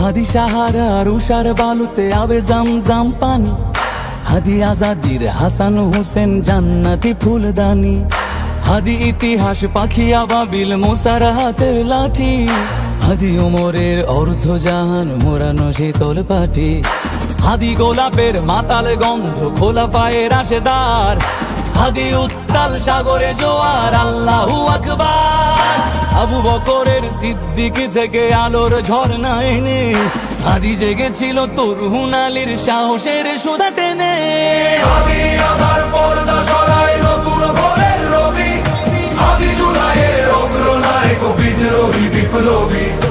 হাদি সাহারার উষার বালুতে আবে জাম জাম পানি। হাদি আজাদির হাসান হোসেন জান্নাতি ফুলদানি। হাদি ইতিহাস পাখি আবাবিল মোসার হাতের লাঠি। হাদি ওমরের অর্ধ জাহান মোরানো শীতল পাটি। হাদি গোলাপের মাতাল গন্ধ খোলা পায়ের আশেদার হাদি উত্তাল সাগরে জোয়ার আল্লাহু আকবার। আবু বকরের সিদ্দিক থেকে আলোর ঝর্ণা এনে আদি জেগেছিল তোর হুনালির সাহসের সুদা টেনে। বিপ্লবী।